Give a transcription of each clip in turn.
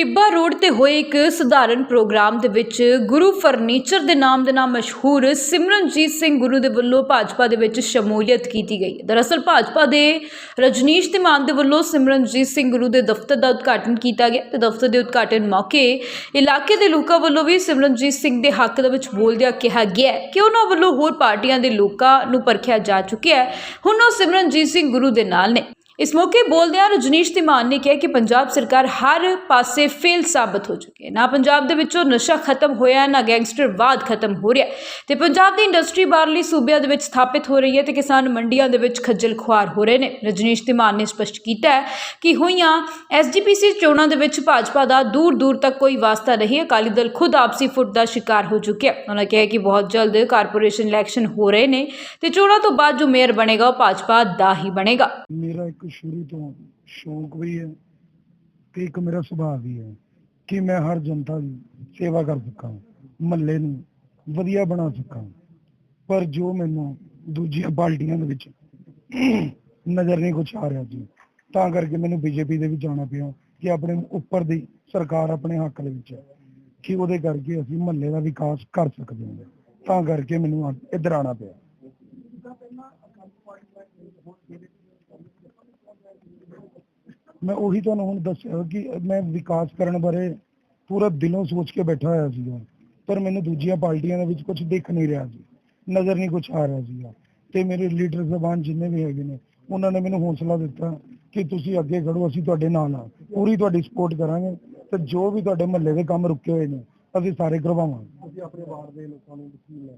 ਟਿੱਬਾ road ਤੇ ਹੋਏ ਇੱਕ ਸਧਾਰਨ ਪ੍ਰੋਗਰਾਮ ਦੇ ਵਿੱਚ ਗੁਰੂ ਫਰਨੀਚਰ ਦੇ ਨਾਮ ਦੇ ਨਾਲ ਮਸ਼ਹੂਰ ਸਿਮਰਨਜੀਤ ਸਿੰਘ ਗੁਰੂ ਦੇ ਵੱਲੋਂ ਭਾਜਪਾ ਦੇ ਵਿੱਚ ਸ਼ਮੂਲੀਅਤ ਕੀਤੀ ਗਈ। ਦਰਅਸਲ ਭਾਜਪਾ ਦੇ ਰਜਨੀਸ਼ ਧੀਮਾਨ ਦੇ ਵੱਲੋਂ ਸਿਮਰਨਜੀਤ ਸਿੰਘ ਗੁਰੂ ਦੇ ਦਫ਼ਤਰ ਦਾ ਉਦਘਾਟਨ ਕੀਤਾ ਗਿਆ ਤੇ ਦਫ਼ਤਰ ਦੇ ਉਦਘਾਟਨ ਮੌਕੇ ਇਲਾਕੇ ਦੇ ਲੋਕਾਂ ਵੱਲੋਂ ਵੀ ਸਿਮਰਨਜੀਤ ਸਿੰਘ ਦੇ ਹੱਕ ਦੇ ਵਿੱਚ ਬੋਲਦਿਆਂ ਕਿਹਾ ਗਿਆ ਕਿ ਉਹਨਾਂ ਵੱਲੋਂ ਹੋਰ ਪਾਰਟੀਆਂ ਦੇ ਲੋਕਾਂ ਨੂੰ ਪਰਖਿਆ ਜਾ ਚੁੱਕਿਆ ਹੈ। ਹੁਣ ਉਹ ਸਿਮਰਨਜੀਤ ਸਿੰਘ ਗੁਰੂ ਦੇ ਨਾਲ ਨੇ। ਇਸ ਮੌਕੇ ਬੋਲਦਿਆਂ ਰਜਨੀਸ਼ ਤਿਮਾਨ ਨੇ ਕਿਹਾ ਕਿ ਪੰਜਾਬ ਸਰਕਾਰ ਹਰ ਪਾਸੇ ਫੇਲ ਸਾਬਤ ਹੋ ਚੁੱਕੀ ਹੈ। ਨਾ ਪੰਜਾਬ ਦੇ ਵਿੱਚੋਂ ਨਸ਼ਾ ਖਤਮ ਹੋਇਆ, ਨਾ ਗੈਂਗਸਟਰਵਾਦ ਖਤਮ ਹੋ ਰਿਹਾ। ਹੈ ਤੇ ਪੰਜਾਬ ਦੀ ਇੰਡਸਟਰੀ ਬਾਹਰਲੀ ਸੂਬਿਆਂ ਦੇ ਵਿੱਚ ਸਥਾਪਿਤ ਹੋ ਰਹੀ ਹੈ ਤੇ ਕਿਸਾਨ ਮੰਡੀਆਂ ਦੇ ਵਿੱਚ ਖੱਜਲ ਖੁਆਰ ਹੋ ਰਹੇ ਨੇ। ਰਜਨੀਸ਼ ਧੀਮਾਨ ਨੇ ਸਪਸ਼ਟ ਕੀਤਾ ਹੈ ਕਿ ਹੋਈਆਂ ਐਸਜੀਪੀਸੀ ਚੋਣਾਂ ਦੇ ਵਿੱਚ ਭਾਜਪਾ ਦਾ ਦੂਰ ਦੂਰ ਤੱਕ ਕੋਈ ਵਾਸਤਾ ਨਹੀਂ। ਅਕਾਲੀ ਦਲ ਖੁਦ ਆਪਸੀ ਫੁੱਟ ਦਾ ਸ਼ਿਕਾਰ ਹੋ ਚੁੱਕਿਆ ਉਹਨਾਂ ਕਿਹਾ ਕਿ ਬਹੁਤ ਜਲਦ ਕਾਰਪੋਰੇਸ਼ਨ ਇਲੈਕਸ਼ਨ ਹੋ ਰਹੇ ਨੇ ਤੇ ਚੋਣਾਂ ਤੋਂ ਬਾਅਦ ਜੋ ਮੇਅਰ ਬਣੇਗਾ, ਉਹ ਭਾਜਪਾ ਦਾ ਹੀ ਬਣੇਗਾ। ਮੇਰਾ ਇੱਕ ਸ਼ੁਰੂ ਤੋਂ ਸ਼ੌਂਕ ਵੀ ਹੈ ਤੇ ਇੱਕ ਮੇਰਾ ਸੁਭਾਅ ਵੀ ਹੈ ਕਿ ਮੈਂ ਹਰ ਜਨਤਾ ਦੀ ਸੇਵਾ ਕਰ ਸਕਾਂ, ਮਹੱਲੇ ਨੂੰ ਵਧੀਆ ਬਣਾ ਸਕਾਂ। ਪਰ ਜੋ ਮੈਨੂੰ ਦੂਜੀਆਂ ਪਾਰਟੀਆਂ ਦੇ ਵਿੱਚ ਨਜ਼ਰ ਨਹੀਂ ਕੁਛ ਆ ਰਿਹਾ ਜੀ, ਤਾਂ ਕਰਕੇ ਮੈਨੂੰ ਬੀਜੇਪੀ ਦੇ ਵਿੱਚ ਜਾਣਾ ਪਿਆ ਕਿ ਆਪਣੇ ਉੱਪਰ ਦੀ ਸਰਕਾਰ ਆਪਣੇ ਹੱਕ ਦੇ ਵਿੱਚ ਹੈ ਕਿ ਉਹਦੇ ਕਰਕੇ ਅਸੀਂ ਮਹੱਲੇ ਦਾ ਵਿਕਾਸ ਕਰ ਸਕਦੇ ਹਾਂ। ਤਾਂ ਕਰਕੇ ਮੈਨੂੰ ਇੱਧਰ ਆਣਾ ਪਿਆ। ਮੈਂ ਉਹੀ ਤੁਹਾਨੂੰ ਹੁਣ ਦੱਸਿਆ ਕਿ ਮੈਂ ਵਿਕਾਸ ਕਰਨ ਬਾਰੇ ਪੂਰਾ ਦਿਲੋਂ ਸੋਚ ਕੇ ਬੈਠਾ ਹੋਇਆ ਸੀਗਾ। ਪਰ ਮੈਨੂੰ ਦੂਜੀਆਂ ਪਾਰਟੀਆਂ ਦੇ ਵਿੱਚ ਕੁਝ ਦਿਖ ਨਹੀਂ ਰਿਹਾ ਸੀ। ਨਜ਼ਰ ਨਹੀਂ ਕੁਝ ਆ ਰਿਹਾ ਸੀਗਾ। ਤੇ ਮੇਰੇ ਲੀਡਰ ਜ਼ਬਾਨ ਜਿੰਨੇ ਵੀ ਹੈਗੇ ਨੇ ਉਹਨਾਂ ਨੇ ਮੈਨੂੰ ਹੌਸਲਾ ਦਿੱਤਾ ਕਿ ਤੁਸੀਂ ਅੱਗੇ ਖੜੋ ਅਸੀਂ ਤੁਹਾਡੇ ਨਾਲ ਆ। ਪੂਰੀ ਤੁਹਾਡੀ ਸਪੋਰਟ ਕਰਾਂਗੇ ਤੇ ਜੋ ਵੀ ਤੁਹਾਡੇ ਮਹੱਲੇ ਦੇ ਕੰਮ ਰੁਕੇ ਹੋਏ ਨੇ ਅਸੀਂ ਸਾਰੇ ਕਰਵਾਵਾਂਗੇ। ਅਸੀਂ ਆਪਣੇ ਵਾਰਡ ਦੇ ਲੋਕਾਂ ਨੂੰ ਵਕੀਲ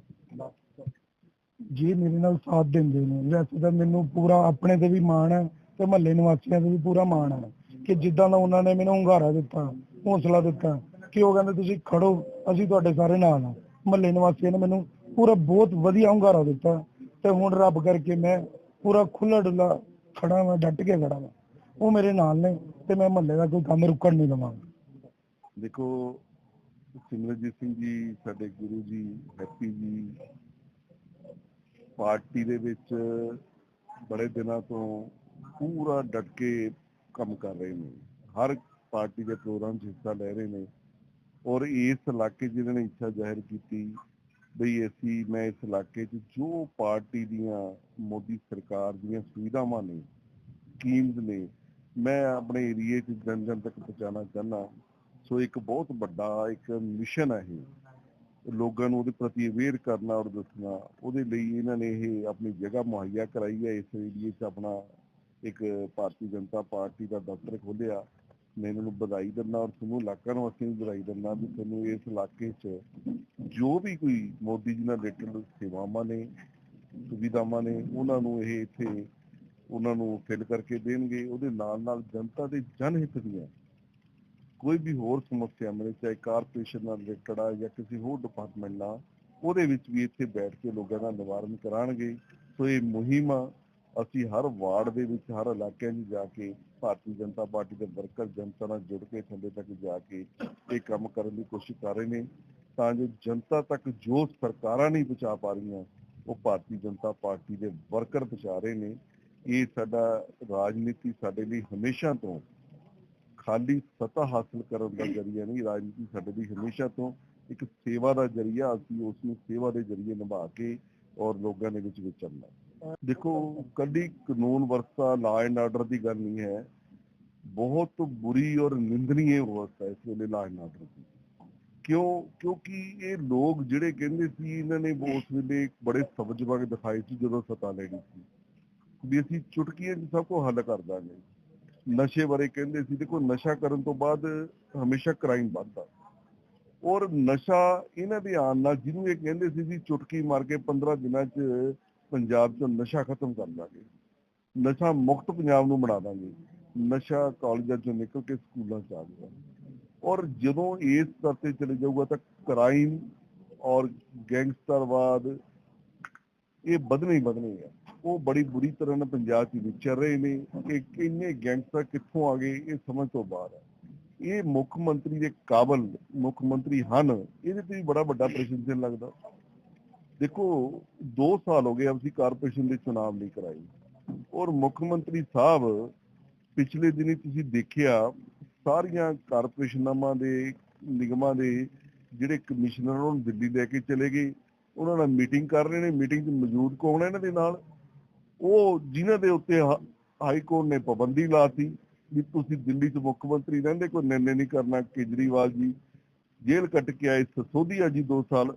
ਜੀ ਮੇਰੇ ਨਾਲ ਸਾਥ ਦਿੰਦੇ ਨੇ ਵੈਸੇ ਤਾਂ ਮੈਨੂੰ ਪੂਰਾ ਆਪਣੇ ਤੇ ਵੀ ਮਾਣ ਹੈ ਤੇ ਮਹੱਲੇ ਨਿਵਾਸੀਆਂ ਤੇ ਵੀ ਪੂਰਾ ਮਾਣ ਹੈ ਕਿ ਜਿੱਦਾਂ ਦਾ ਉਹਨਾਂ ਨੇ ਮੈਨੂੰ ਹੁੰਗਾਰਾ ਦਿੱਤਾ, ਹੌਸਲਾ ਦਿੱਤਾ, ਕਿ ਉਹ ਕਹਿੰਦੇ, ਤੁਸੀਂ ਖੜੋ, ਅਸੀਂ ਤੁਹਾਡੇ ਸਾਰੇ ਨਾਲ ਆ। ਮਹੱਲੇ ਨਿਵਾਸੀਆਂ ਨੇ ਮੈਨੂੰ ਪੂਰਾ ਬਹੁਤ ਵਧੀਆ ਹੁੰਗਾਰਾ ਦਿੱਤਾ ਤੇ ਹੁਣ ਰੱਬ ਕਰਕੇ ਮੈਂ ਪੂਰਾ ਖੁੱਲਾ ਡੁੱਲਾ ਖੜਾ ਮੈਂ ਡਟ ਕੇ ਖੜਾ ਮੈਂ ਉਹ ਮੇਰੇ ਨਾਲ ਨੇ ਤੇ ਮੈਂ ਮਹੱਲੇ ਦਾ ਕੋਈ ਕੰਮ ਰੁਕਣ ਨਹੀਂ ਦਵਾਂਗਾ ਦੇਖੋ ਸਿਮਰਜੀਤ ਸਿੰਘ ਜੀ, ਸਾਡੇ ਗੁਰੂ ਜੀ, ਹੈਪੀ ਜੀ, ਪਾਰਟੀ ਦੇ ਵਿੱਚ ਬੜੇ ਦਿਨਾਂ ਤੋਂ ਪੂਰਾ ਡਟ ਕੇ ਕੰਮ ਕਰ ਰਹੇ ਨੇ। ਹਰ ਪਾਰਟੀ ਦੇ ਪ੍ਰੋਗਰਾਮ 'ਚ ਹਿੱਸਾ ਲੈ ਰਹੇ ਨੇ। ਔਰ ਇਸ ਇਲਾਕੇ ਜਿਹਨਾਂ ਨੇ ਇੱਛਾ ਜ਼ਾਹਿਰ ਕੀਤੀ ਬਈ ਅਸੀਂ, ਮੈਂ ਇਸ ਇਲਾਕੇ 'ਚ ਜੋ ਪਾਰਟੀ ਦੀਆਂ ਮੋਦੀ ਸਰਕਾਰ ਦੀਆਂ ਸੁਵਿਧਾਵਾਂ ਨੇ ਸਕੀਮਸ ਨੇ, ਮੈਂ ਆਪਣੇ ਏਰੀਏ 'ਚ ਜਨ ਜਨ ਤੱਕ ਪਹੁੰਚਾਉਣਾ ਚਾਹੁੰਦਾ। ਸੋ ਇੱਕ ਬਹੁਤ ਵੱਡਾ ਇੱਕ ਮਿਸ਼ਨ ਹੈ ਇਹ। ਲੋਕਾਂ ਨੂੰ ਉਹਦੇ ਪ੍ਰਤੀ ਅਵੇਅਰ ਕਰਨਾ ਔਰ ਦੱਸਣਾ। ਉਹਦੇ ਲਈ ਇਹਨਾਂ ਨੇ ਇਹ ਆਪਣੀ ਜਗ੍ਹਾ ਮੁਹੱਈਆ ਕਰਾਈ ਹੈ। ਇਸ ਏਰੀਏ 'ਚ ਆਪਣਾ ਇੱਕ ਭਾਰਤੀ ਜਨਤਾ ਪਾਰਟੀ ਦਾ ਦਫ਼ਤਰ ਖੋਲ੍ਹਿਆ, ਮੈਂ ਇਹਨਾਂ ਨੂੰ ਵਧਾਈ ਦਿੰਦਾ ਔਰ ਸਮੂਹ ਇਲਾਕਾ ਨੂੰ ਅਸੀਂ ਵਧਾਈ ਦਿੰਦਾ ਵੀ ਤੁਹਾਨੂੰ ਇਸ ਇਲਾਕੇ 'ਚ ਜੋ ਵੀ ਕੋਈ ਮੋਦੀ ਜੀ ਨਾਲ ਰਿਲੇਟਡ ਸੇਵਾਵਾਂ ਨੇ, ਸੁਵਿਧਾਵਾਂ ਨੇ, ਉਹਨਾਂ ਨੂੰ ਇਹ ਇੱਥੇ ਉਹਨਾਂ ਨੂੰ ਫਿਲ ਕਰਕੇ ਦੇਣਗੇ, ਉਹਦੇ ਨਾਲ ਨਾਲ ਜਨਤਾ ਦੇ ਜਨ ਹਿੱਤ ਦੀਆਂ ਕੋਈ ਵੀ ਹੋਰ ਸਮੱਸਿਆ ਮਿਲੇ, ਚਾਹੇ ਕਾਰਪੋਰੇਸ਼ਨ ਨਾਲ ਰਿਲੇਟਡ ਆ ਜਾਂ ਕਿਸੇ ਹੋਰ ਡਿਪਾਰਟਮੈਂਟ ਨਾਲ, ਉਹਦੇ ਵਿੱਚ ਵੀ ਇੱਥੇ ਬੈਠ ਕੇ ਲੋਕਾਂ ਦਾ ਨਿਵਾਰਨ ਕਰਾਣਗੇ ਸੋ ਇਹ ਮੁਹਿੰਮ ਅਸੀਂ ਹਰ ਵਾਰਡ ਦੇ ਵਿੱਚ, ਹਰ ਇਲਾਕਿਆਂ 'ਚ ਜਾ ਕੇ ਭਾਰਤੀ ਜਨਤਾ ਪਾਰਟੀ ਦੇ ਵਰਕਰ ਜਨਤਾ ਨਾਲ ਜੁੜ ਕੇ ਥੱਲੇ ਤੱਕ ਜਾ ਕੇ ਇਹ ਕੰਮ ਕਰਨ ਦੀ ਕੋਸ਼ਿਸ਼ ਕਰ ਰਹੇ ਨੇ। ਤਾਂ ਜੋ ਜਨਤਾ ਤੱਕ ਜੋ ਸਰਕਾਰਾਂ ਨਹੀਂ ਪਹੁੰਚਾ ਪਾ ਰਹੀਆਂ, ਉਹ ਭਾਰਤੀ ਜਨਤਾ ਪਾਰਟੀ ਦੇ ਵਰਕਰ ਪਹੁੰਚਾ ਰਹੇ ਨੇ। ਇਹ ਸਾਡਾ ਰਾਜਨੀਤੀ ਸਾਡੇ ਲਈ ਹਮੇਸ਼ਾ ਤੋਂ ਖਾਲੀ ਸਤਾ ਹਾਸਲ ਕਰਨ ਦਾ ਜਰੀਆ ਨਹੀਂ, ਰਾਜਨੀਤੀ ਸਾਡੇ ਲਈ ਹਮੇਸ਼ਾ ਤੋਂ ਇੱਕ ਸੇਵਾ ਦਾ ਜਰੀਆ ਅਸੀਂ ਉਸ ਨੂੰ ਸੇਵਾ ਦੇ ਜਰੀਏ ਨਿਭਾ ਕੇ ਔਰ ਲੋਕਾਂ ਦੇ ਵਿੱਚ ਵਿਚਰਨਾ ਦੇਖੋ ਕਦੀ ਕਾਨੂੰਨ ਵਰਤਾ ਲਾ ਐਂਡ ਆਰਡਰ ਦੀ ਗੱਲ ਨਹੀਂ ਹੈ। ਬਹੁਤ ਬੁਰੀ ਔਰ ਨਿੰਦਨੀय ਅਵਸਥਾ ਇਸ ਵੇਲੇ ਲਾ ਐਂਡ ਆਰਡਰ ਦੀ। ਕਿਉਂ? ਕਿਉਂਕਿ ਇਹ ਲੋਕ ਜਿਹੜੇ ਕਹਿੰਦੇ ਸੀ, ਇਹਨਾਂ ਨੇ ਉਸ ਵੇਲੇ ਬੜੇ ਸਬਜ ਵਗ ਦਿਖਾਏ ਸੀ, ਜਦੋਂ ਸਤਾ ਲੈਣੀ ਸੀ। ਵੀ ਅਸੀਂ ਚੁਟਕੀਆਂ 'ਚ ਸਭ ਕੁਝ ਹੱਲ ਕਰ ਦਾਂਗੇ। ਨਸ਼ੇ ਬਾਰੇ ਕਹਿੰਦੇ ਸੀ, ਦੇਖੋ, ਨਸ਼ਾ ਕਰਨ ਤੋਂ ਬਾਅਦ ਹਮੇਸ਼ਾ ਕ੍ਰਾਈਮ ਵੱਧਦਾ। ਔਰ ਨਸ਼ਾ ਇਹਨਾਂ ਦੇ ਆਉਣ ਨਾਲ, ਜਿਹਨੂੰ ਇਹ ਕਹਿੰਦੇ ਸੀ ਵੀ ਚੁਟਕੀ ਮਾਰ ਕੇ 15 ਦਿਨਾਂ 'ਚ ਪੰਜਾਬ 'ਚੋਂ ਨਸ਼ਾ ਖਤਮ ਕਰ ਦਾਂਗੇ। ਨਸ਼ਾ ਮੁਕਤ ਪੰਜਾਬ ਨੂੰ ਬਣਾ ਦਾਂਗੇ। ਨਸ਼ਾ ਕਾਲਜਾਂ 'ਚੋਂ ਨਿਕਲ ਕੇ ਸਕੂਲਾਂ 'ਚ ਆ ਗਿਆ ਔਰ ਜਦੋਂ ਇਸ ਸਤਰ ਤੇ ਚਲੇ ਜਾਊਗਾ ਤਾਂ ਕ੍ਰਾਈਮ ਔਰ ਗੈਂਗਸਟਰਵਾਦ ਇਹ ਵਧਣੇ ਹੀ ਵਧਣੇ ਆ। ਉਹ ਬੜੀ ਬੁਰੀ ਤਰ੍ਹਾਂ ਨਾਲ ਪੰਜਾਬ 'ਚ ਵਿਚਰ ਰਹੇ ਨੇ ਕਿ ਕਿੰਨੇ ਗੈਂਗਸਟਰ ਕਿੱਥੋਂ ਆ ਗਏ, ਇਹ ਸਮਝ ਤੋਂ ਬਾਹਰ ਹੈ ਇਹ ਮੁੱਖ ਮੰਤਰੀ ਦੇ ਕਾਬਲ, ਮੁੱਖ ਮੰਤਰੀ ਹਨ, ਇਹਦੇ ਤੇ ਵੀ ਬੜਾ ਵੱਡਾ ਪ੍ਰਸ਼ਨ ਲੱਗਦਾ। ਦੇਖੋ 2 ਸਾਲ ਹੋ ਗਏ ਅਸੀਂ ਕਾਰਪੋਰੇਸ਼ਨ ਦੇ ਚੁਣਾਵ ਨਹੀਂ ਕਰਾਏ। ਔਰ ਮੁੱਖ ਮੰਤਰੀ ਸਾਹਿਬ, ਪਿਛਲੇ ਦਿਨੀ ਤੁਸੀਂ ਦੇਖਿਆ, ਸਾਰੀਆਂ ਕਾਰਪੋਰੇਸ਼ਨਾਂ ਦੇ, ਨਿਗਮਾਂ ਦੇ ਜਿਹੜੇ ਕਮਿਸ਼ਨਰ ਉਹਨਾਂ ਨੂੰ ਦਿੱਲੀ ਲੈ ਕੇ ਚਲੇ ਗਏ, ਉਹਨਾਂ ਨਾਲ ਮੀਟਿੰਗ ਕਰ ਰਹੇ ਨੇ, ਮੀਟਿੰਗ 'ਚ ਮੌਜੂਦ ਕੌਣ ਇਹਨਾਂ ਦੇ ਨਾਲ? ਉਹ ਜਿਨ੍ਹਾਂ ਦੇ ਉੱਤੇ ਹਾਈ ਕੋਰਟ ਨੇ ਪਾਬੰਦੀ ਲਾਤੀ ਵੀ ਤੁਸੀਂ ਦਿੱਲੀ 'ਚ ਮੁੱਖ ਮੰਤਰੀ ਰਹਿੰਦੇ, ਕੋਈ ਨਿਰਣੇ ਨਹੀਂ ਕਰਨਾ, ਕੇਜਰੀਵਾਲ ਜੀ ਜੇਲ੍ਹ ਕੱਟ ਕੇ ਆਏ ਸਸੋਦੀਆ ਜੀ 2 ਸਾਲ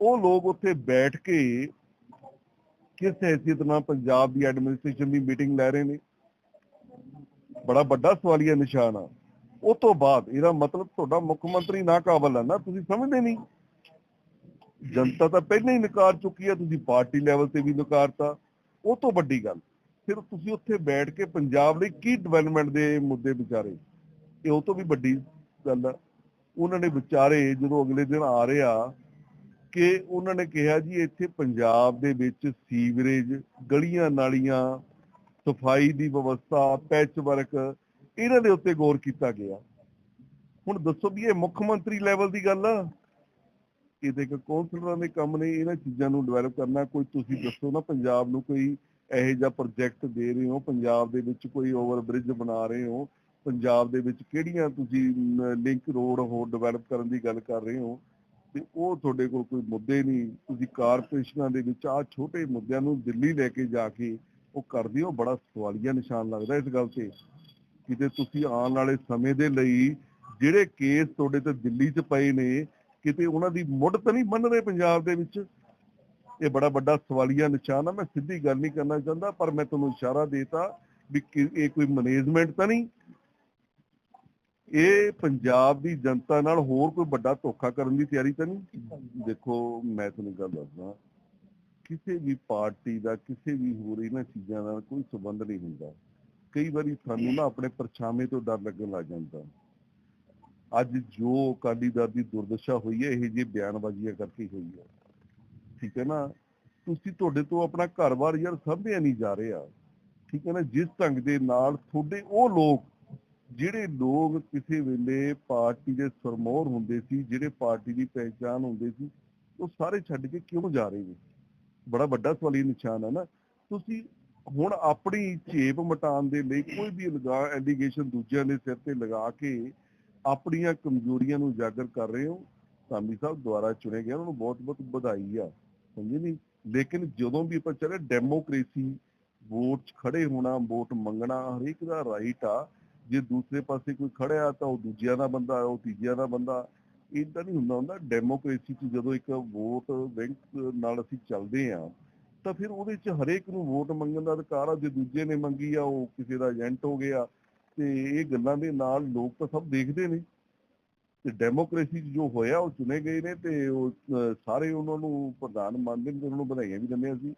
ਉਹ ਲੋਕ ਉੱਥੇ ਬੈਠ ਕੇ ਕਿਸ ਹੈਸੀਅਤ ਨਾਲ ਪੰਜਾਬ ਦੀ ਐਡਮਿਨਿਸਟ੍ਰੇਸ਼ਨ ਦੀ ਮੀਟਿੰਗ ਲੈ ਰਹੇ ਨੇ? ਬੜਾ ਵੱਡਾ ਸਵਾਲੀਆ ਨਿਸ਼ਾਨ ਆ। ਉਹ ਤੋਂ ਬਾਅਦ ਇਹਦਾ ਮਤਲਬ ਤੁਹਾਡਾ ਮੁੱਖ ਮੰਤਰੀ ਨਾ ਕਾਬਲ ਹੈ ਨਾ, ਤੁਸੀਂ ਸਮਝਦੇ ਨਹੀਂ। ਜਨਤਾ ਤਾਂ ਪਹਿਲਾਂ ਹੀ ਨਕਾਰ ਚੁੱਕੀ ਹੈ ਤੁਸੀਂ ਪਾਰਟੀ ਲੈਵਲ ਤੇ ਵੀ ਨਕਾਰਤਾ। ਉਹ ਤੋਂ ਵੱਡੀ ਗੱਲ, ਫਿਰ ਤੁਸੀਂ ਉੱਥੇ ਬੈਠ ਕੇ ਪੰਜਾਬ ਲਈ ਕੀ ਡਿਵੈਲਪਮੈਂਟ ਦੇ ਮੁੱਦੇ ਵਿਚਾਰੇ? ਇਹ ਉਹ ਤੋਂ ਵੀ ਵੱਡੀ ਗੱਲ ਆ। ਉਹਨਾਂ ਨੇ ਵਿਚਾਰੇ ਜਦੋਂ ਅਗਲੇ ਦਿਨ ਆ ਰਿਹਾ ਕਿ ਉਹਨਾਂ ਨੇ ਕਿਹਾ ਜੀ, ਇੱਥੇ ਪੰਜਾਬ ਦੇ ਵਿੱਚ ਸੀਵਰੇਜ, ਗਲੀਆਂ ਨਾਲੀਆਂ, ਸਫ਼ਾਈ ਦੀ ਵਿਵਸਥਾ, ਪੈਚ ਵਰਕ, ਇਹਨਾਂ ਦੇ ਉੱਤੇ ਗੌਰ ਕੀਤਾ ਗਿਆ। ਹੁਣ ਦੱਸੋ ਵੀ ਇਹ ਮੁੱਖ ਮੰਤਰੀ ਲੈਵਲ ਦੀ ਗੱਲ ਆ? ਇਹ ਤੇ ਕੌਂਸਲਰਾਂ ਦੇ ਕੰਮ ਨੇ, ਇਹਨਾਂ ਚੀਜ਼ਾਂ ਨੂੰ ਡਿਵੈਲਪ ਕਰਨਾ। ਕੋਈ ਤੁਸੀਂ ਦੱਸੋ ਨਾ, ਪੰਜਾਬ ਨੂੰ ਕੋਈ ਇਹੋ ਜਿਹਾ ਪ੍ਰੋਜੈਕਟ ਦੇ ਰਹੇ ਹੋ? ਪੰਜਾਬ ਦੇ ਵਿੱਚ ਕੋਈ ਓਵਰ ਬ੍ਰਿਜ ਬਣਾ ਰਹੇ ਹੋ? ਪੰਜਾਬ ਦੇ ਵਿੱਚ ਕਿਹੜੀਆਂ ਤੁਸੀਂ ਲਿੰਕ ਰੋਡ ਹੋਰ ਡਿਵੈਲਪ ਕਰਨ ਦੀ ਗੱਲ ਕਰ ਰਹੇ ਹੋ? ਤੇ ਉਹ ਤੁਹਾਡੇ ਕੋਲ ਕੋਈ ਮੁੱਦੇ ਨਹੀਂ, ਤੁਸੀਂ ਕਾਰਪੋਰੇਸ਼ਨਾਂ ਦੇ ਵਿੱਚ ਆ ਛੋਟੇ ਮੁੱਦਿਆਂ ਨੂੰ ਦਿੱਲੀ ਲੈ ਕੇ ਜਾ ਕੇ ਉਹ ਕਰਦੇ ਹੋ, ਬੜਾ ਸਵਾਲੀਆ ਨਿਸ਼ਾਨ ਲੱਗਦਾ ਇਸ ਗੱਲ ਤੇ ਕਿਤੇ ਤੁਸੀਂ ਆਉਣ ਵਾਲੇ ਸਮੇਂ ਦੇ ਲਈ ਜਿਹੜੇ ਕੇਸ ਤੁਹਾਡੇ ਤੇ ਦਿੱਲੀ 'ਚ ਪਏ ਨੇ, ਕਿਤੇ ਉਹਨਾਂ ਦੀ ਮੁੱਢ ਤਾਂ ਨਹੀਂ ਬੰਨ ਰਹੇ ਪੰਜਾਬ ਦੇ ਵਿੱਚ? ਇਹ ਬੜਾ ਵੱਡਾ ਸਵਾਲੀਆ ਨਿਸ਼ਾਨ ਆ, ਮੈਂ ਸਿੱਧੀ ਗੱਲ ਨਹੀਂ ਕਰਨਾ ਚਾਹੁੰਦਾ, ਪਰ ਮੈਂ ਤੁਹਾਨੂੰ ਇਸ਼ਾਰਾ ਦੇਤਾ ਵੀ ਇਹ ਕੋਈ ਮੈਨੇਜਮੈਂਟ ਤਾਂ ਨਹੀਂ ਇਹ ਪੰਜਾਬ ਦੀ ਜਨਤਾ ਨਾਲ ਹੋਰ ਕੋਈ ਵੱਡਾ ਧੋਖਾ ਕਰਨ ਦੀ ਤਿਆਰੀ ਤਾਂ ਨਹੀਂ ਦੇਖੋ ਮੈਂ ਤੁਹਾਨੂੰ ਗੱਲ ਦੱਸਦਾ। ਕਿਸੇ ਵੀ ਪਾਰਟੀ ਦਾ ਕਿਸੇ ਵੀ ਹੋਰ ਇਹਨਾਂ ਚੀਜ਼ਾਂ ਨਾਲ ਕੋਈ ਸੰਬੰਧ ਨਹੀਂ ਹੁੰਦਾ। ਕਈ ਵਾਰੀ ਸਾਨੂੰ ਨਾ ਆਪਣੇ ਪਰਛਾਵੇਂ ਤੋਂ ਡਰ ਲੱਗਣ ਲੱਗ ਜਾਂਦਾ। ਅੱਜ ਜੋ ਅਕਾਲੀ ਦਲ ਦੀ ਦੁਰਦਸ਼ਾ ਹੋਈ ਹੈ ਇਹ ਜੇ ਬਿਆਨਬਾਜ਼ੀਆਂ ਕਰਕੇ ਹੋਈ ਹੈ। ਠੀਕ ਹੈ ਨਾ? ਤੁਸੀਂ ਤੁਹਾਡੇ ਤੋਂ ਆਪਣਾ ਘਰ-ਬਾਰ ਯਾਰ ਸਾਂਭਿਆ ਨਹੀਂ ਜਾ ਰਿਹਾ। ਠੀਕ ਹੈ ਨਾ? ਜਿਸ ਢੰਗ ਦੇ ਨਾਲ ਤੁਹਾਡੇ ਉਹ ਲੋਕ ਜਿਹੜੇ ਲੋਕ ਕਿਸੇ ਵੇਲੇ ਪਾਰਟੀ ਦੇ ਸਰਮੋਰ ਹੁੰਦੇ ਸੀ, ਜਿਹੜੇ ਪਾਰਟੀ ਦੀ ਪਹਿਚਾਨ ਹੁੰਦੇ ਸੀ, ਉਹ ਸਾਰੇ ਛੱਡ ਕੇ ਕਿਉਂ ਜਾ ਰਹੇ ਨੇ? ਬੜਾ ਵੱਡਾ ਸਵਾਲੀ ਨਿਸ਼ਾਨ ਹੈ ਨਾ। ਤੁਸੀਂ ਹੁਣ ਆਪਣੀ ਝੇਪ ਮਟਾਉਣ ਦੇ ਲਈ ਕੋਈ ਵੀ ਲਗਾ ਐਲੀਗੇਸ਼ਨ ਦੂਜਿਆਂ ਦੇ ਸਿਰ ਤੇ ਲਗਾ ਕੇ ਆਪਣੀਆਂ ਕਮਜ਼ੋਰੀਆਂ ਨੂੰ ਉਜਾਗਰ ਕਰ ਰਹੇ ਹੋ ਸਾਮੀ ਸਾਹਿਬ ਦੁਆਰਾ ਚੁਣੇ ਗਏ, ਉਹਨਾਂ ਨੂੰ ਬਹੁਤ ਬਹੁਤ ਵਧਾਈ ਆ, ਸਮਝੇ ਨਹੀਂ? ਲੇਕਿਨ ਜਦੋਂ ਵੀ ਆਪਾਂ ਚੱਲੇ ਡੈਮੋਕ੍ਰੇਸੀ ਵੋਟ ਖੜੇ ਹੋਣਾ ਵੋਟ ਮੰਗਣਾ ਹਰੇਕ ਦਾ ਰਾਈਟ ਆ। ਜੇ ਦੂਸਰੇ ਪਾਸੇ ਕੋਈ ਖੜਿਆ ਤਾਂ ਉਹ ਦੂਜਿਆਂ ਦਾ ਬੰਦਾ ਉਹ ਤੀਜਿਆਂ ਦਾ ਬੰਦਾ ਇਦਾਂ ਨਹੀਂ ਹੁੰਦਾ ਹੁੰਦਾ ਡੈਮੋਕ੍ਰੇਸੀ 'ਚ ਜਦੋਂ ਇੱਕ ਵੋਟ ਬੈਂਕ ਨਾਲ ਅਸੀਂ ਚੱਲਦੇ ਆ ਤਾਂ ਫਿਰ ਉਹਦੇ 'ਚ ਹਰੇਕ ਨੂੰ ਵੋਟ ਮੰਗਣ ਦਾ ਅਧਿਕਾਰ ਆ, ਜੇ ਦੂਜੇ ਨੇ ਮੰਗੀ ਆ, ਉਹ ਕਿਸੇ ਦਾ ਏਜੰਟ ਹੋ ਗਿਆ, ਤੇ ਇਹ ਗੱਲਾਂ ਦੇ ਨਾਲ ਲੋਕ ਤਾਂ ਸਭ ਦੇਖਦੇ ਨੇ। ਤੇ ਡੈਮੋਕ੍ਰੇਸੀ 'ਚ ਜੋ ਹੋਇਆ, ਉਹ ਚੁਣੇ ਗਏ ਨੇ ਤੇ ਉਹ ਸਾਰੇ ਉਹਨਾਂ ਨੂੰ ਪ੍ਰਧਾਨ ਮੰਨਦੇ ਨੇ ਉਹਨਾਂ ਨੂੰ ਵਧਾਈਆਂ ਵੀ ਦਿੰਦੇ ਹਾਂ ਅਸੀਂ।